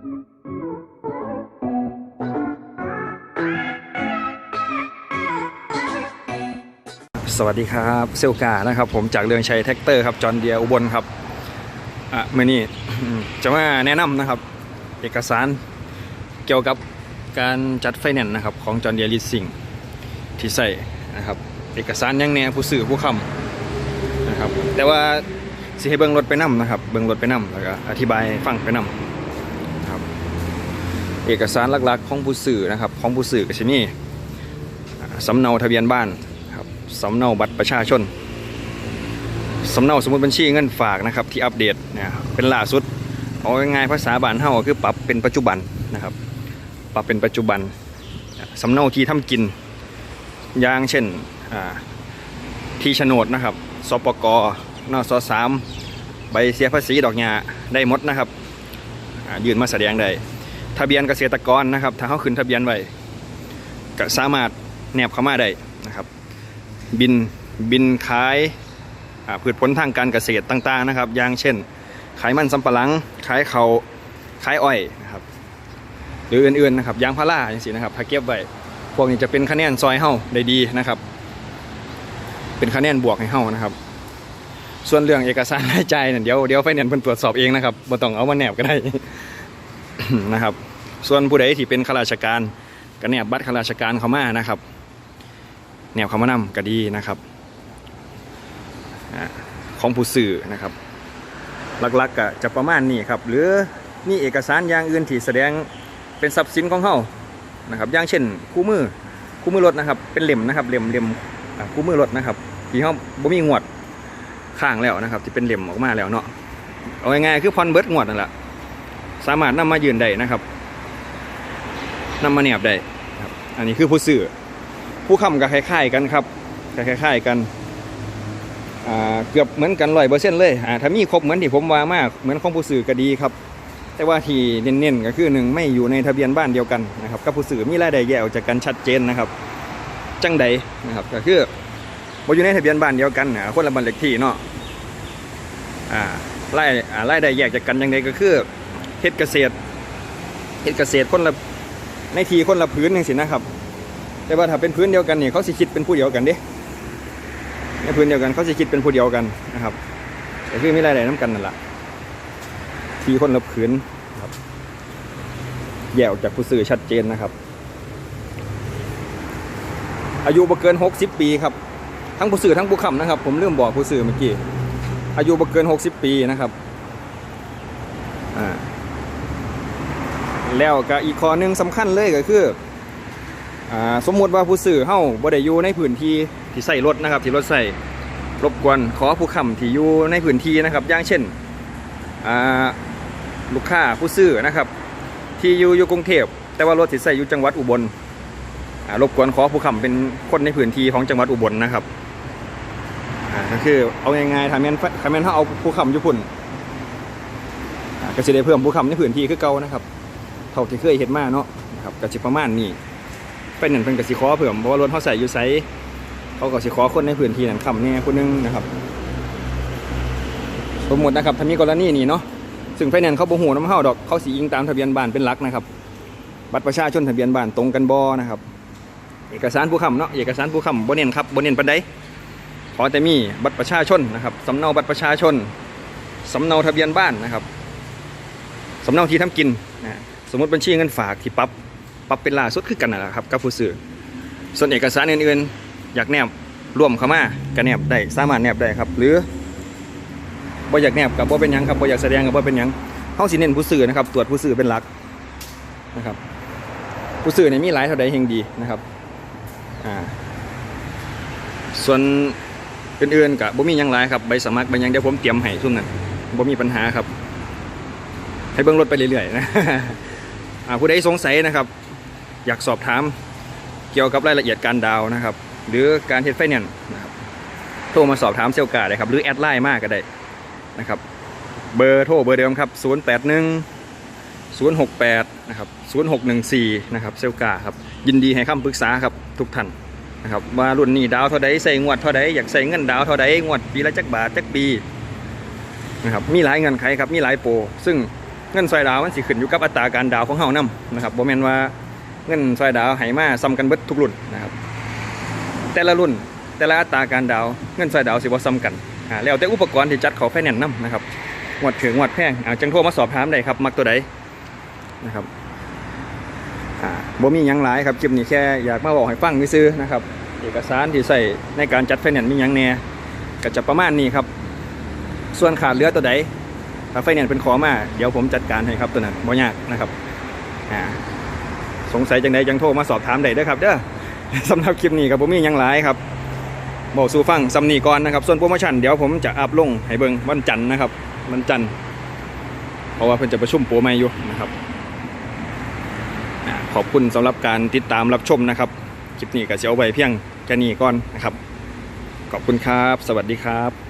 สวัสดีครับเซลกานะครับ ผมจากเรืองชัยแท็กเตอร์ครับจอห์นเดียอุบลครับอะเมื่อนี้จะมาแนะนำนะครับ เอกสารเกี่ยวกับการจัดไฟแนนซ์นะครับ ของจอห์นเดียลิสซิงที่ใส่นะครับ เอกสารยังแน่ผู้สื่อผู้คำนะครับ แต่ว่าสิให้เบิ้งรถไปนํนะครับ เบิ้งรถไปนํแล้วก็อธิบายฟังไปนํนะครับ เอกสารหลักๆ ของผู้สื่อนะครับ ของผู้สื่อก็จะมีอ่สำเนาทะเบียนบ้านครับสำเนาบัตรประชาชนสำเนาสมุดบัญชีเงินฝากนะครับที่อัปเดตเนี่ยเป็นล่าสุดเอาง่ายๆภาษาบ้านเฮาก็คือปรับเป็นปัจจุบันนะครับ ปรับเป็นปัจจุบันสำเนาที่ทำกินอย่างเช่นที่โฉนดนะครับสปกนสสามใบเสียภาษีดอกหญ้าได้หมดนะครับยื่นมาแสดงได้ ทะเบียนเกษตรกรนะครับ ถ้าเขาขึ้นทะเบียนไว้ก็สามารถแนบเข้ามาได้นะครับ บินบินขายอ่าพืชผลทางการเกษตรต่างๆนะครับ อย่างเช่น ขายมันสำปะหลัง ขายเขาขายอ้อยนะครับ หรืออื่นๆนะครับ ยางพาราอย่างสินะครับถ้าเก็บไว้พวกนี้จะเป็นคะแนนซอยเฮาได้ดีนะครับ เป็นคะแนนบวกให้เฮานะครับ ส่วนเรื่องเอกสารรายจ่ายเนี่ยเดี๋ยวเดี๋ยวไฟแนนซ์เพิ่นตรวจสอบเองนะครับบ่ต้องเอามาแนบก็ได้นะครับ ส่วนผู้ใดที่เป็นข้าราชการก็แนบบัตรข้าราชการเข้ามานะครับแนวคำว่านำก็ดีนะครับของผู้สื่อนะครับหลักๆก็จะประมาณนี้ครับ หรือมีเอกสารอย่างอื่นที่แสดงเป็นทรัพย์สินของเฮานะครับอย่างเช่นคู่มือคู่มือรถนะครับ เป็นเหล่มนะครับเหล่มเหล่มคู่มือรถนะครับที่เฮาบ่มีงวดข้างแล้วนะครับ ที่เป็นเหล่มออกมาแล้วเนาะเอาง่ายๆคือพอนเบิร์ดงวดนั่นแหละสามารถนำมายืนได้นะครับ นำมาแนบได้ครับอันนี้คือผู้สื่อผู้คำก็คล้ายๆกันครับคล้ายๆกันเกือบเหมือนกันร้อยเปอร์เซ็นต์เลยถ้ามีครบเหมือนที่ผมว่ามากเหมือนของผู้สื่อก็ดีครับ แต่ว่าที่เน้นๆก็คือหนึ่งไม่อยู่ในทะเบียนบ้านเดียวกันนะครับกับผู้สื่อมีรายได้แยกออกจากกันชัดเจนนะครับจังใดนะครับก็คือบ่อยู่ในทะเบียนบ้านเดียวกันนะคนละบ้านเลขที่เนาะอ่ารายอ่ารายได้แยกจากกันยังไงก็คือเฮ็ดเกษตรเฮ็ดเกษตรคนละ ในทีคนละพื้นจังซี่นะครับ แต่ว่าถ้าเป็นพื้นเดียวกันนี่เขาสิคิดเป็นผู้เดียวกันเด้ในพื้นเดียวกันเขาสิคิดเป็นผู้เดียวกันนะครับก็คือมีรายได้น้ำกันนั่นแหละทีคนละพื้นครับแยกออกจากผู้สื่อชัดเจนนะครับ อายุบ่เกิน 60 ปีครับ ทั้งผู้สื่อทั้งผู้คำนะครับ ผมเริ่มบอกผู้สื่อเมื่อกี้อายุบ่เกิน 60 ปีนะครับอ่า แล้วก็อีกข้อหนึงสำคัญเลยก็คืออ่าสมมุติว่าผู้สื่อเฮาบ่ได้อยู่ในพื้นที่ที่ใส่รถนะครับที่รถใส่รบกวนขอผู้ค้ำที่อยู่ในพื้นที่นะครับ อย่างเช่นอ่าลูกค้าผู้ซื้อนะครับ ที่อยู่อยู่กรุงเทพแต่ว่ารถที่ใส่อยู่จังหวัดอุบลรบกวนขอผู้ค้ำเป็นคนในพื้นที่ของจังหวัดอุบลนะครับก็คือเอาง่ายๆถ้าแม่นถ้าแม่นเฮาเอาผู้ค้ำอยู่พุ่นก็สิได้เพิ่มผู้ค้ำในพื้นที่คือเก่านะครับ ท่าที่เคยเห็นมาเนาะครับก็สิประมาณนี้เป็นหนึ่งเป็นกสิขอเผื่อเพราะว่ารถเขาใส่อยู่ไซส์เขาก็สิขอคนในพื้นที่นั้นคำเนี่ยคนหนึงนะครับสมมตินะครับถ้ามีกรณีนี้เนาะซึ่งไฟแนนซ์เขาบ่หูน้ำเฮาดอกเขาสีอิงตามทะเบียนบ้านเป็นหลักนะครับ บัตรประชาชนทะเบียนบ้านตรงกันบ่นะครับเอกสารผู้ค้ำเนาะเอกสารผู้ค้ำบ่เน้นครับบ่เน้นปานใดขอแต่มีบัตรประชาชนนะครับสำเนาบัตรประชาชนสำเนาทะเบียนบ้านนะครับสำเนาที่ทำกินนะ สมมติบัญชีเงินฝากที่ปรับปรับเป็นล่าสุดคือกันนั่นแหละครับกับผู้ซื้อส่วนเอกสารอื่นๆอยากแนบร่วมเข้ามาก็แนบได้สามารถแนบได้ครับ หรือบ่อยากแนบกับบ่เป็นยังครับบ่อยากแสดงกับบ่เป็นยังเฮาสิเน้นผู้ซื้อนะครับ ตรวจผู้ซื้อเป็นหลักนะครับ ผู้ซื้อเนี่ยมีหลายเท่าใดเฮงดีนะครับอ่าส่วนอื่นๆกับบ่มียังหลายครับใบสมัครใบยังเดี๋ยวผมเตรียมให้ซุ่มนั้นบ่มีปัญหาครับ ให้เบิ่งรถไปเรื่อยๆนะผู้ใดสงสัยนะครับ อยากสอบถามเกี่ยวกับรายละเอียดการดาวนะครับ หรือการเฮ็ดไฟแนนซ์นะครับโทรมาสอบถามเซลกาได้ครับ หรือแอดไลน์มากก็ได้นะครับ เบอร์โทรเบอร์เดิมครับ 081 068 นะครับ 0614 นะครับ เซลกาครับ ยินดีให้คำปรึกษาครับ ทุกท่านนะครับ ว่ารุ่นนี้ดาวเท่าใดใส่งวดเท่าใดอยากใส่เงินดาวเท่าใดงวดปีละจักบาทจักปีนะครับ มีหลายเงินไขครับ มีหลายโปรซึ่ง เงินซอยดาวมันสิขึ้นอยู่กับอัตราการดาวของเฮานํนะครับบ่แม่นว่าเงินซอยดาวให้มาซ้ำกันเบิดทุกรุ่นนะครับ แต่ละรุ่นแต่ละอัตราการดาวเงินซอยดาวสิบ่ซ้ำกันอ่าแล้วแต่อุปกรณ์ที่จัดเขาไฟแนนซ์นํนะครับงวดถึงงวดแพงอ่าจังโทรมาสอบถามได้ครับมักตัวใดนะครับอ่าบ่มีหยังหลายครับคลิปนี้แค่อยากมาบอกให้ฟังซื่อนะครับ เอกสารที่ใส่ในการจัดไฟแนนซ์มีหยังแน่ก็จะประมาณนี้ครับ ส่วนขาดเหลือตัวใด ไฟแนนซ์เป็นขอมาเดี๋ยวผมจัดการให้ครับตัวนั้นบ่ยากนะครับอ่าสงสัยจังใดจังโทรมาสอบถามได้เด้อครับเด้อสำหรับคลิปนี้ครับผมมียังหลายครับบอกสู่ฟังซัมนีก่อนนะครับ ส่วนโปรโมชั่นเดี๋ยวผมจะอัพลงให้เบิงวันจันทร์นะครับวันจันทร์เพราะว่าเพิ่นจะประชุมโปรใหม่อยู่นะครับขอบคุณสำหรับการติดตามรับชมนะครับคลิปนี้ก็จะเอาไว้เพียงแค่นี้ก่อนนะครับ ขอบคุณครับ สวัสดีครับ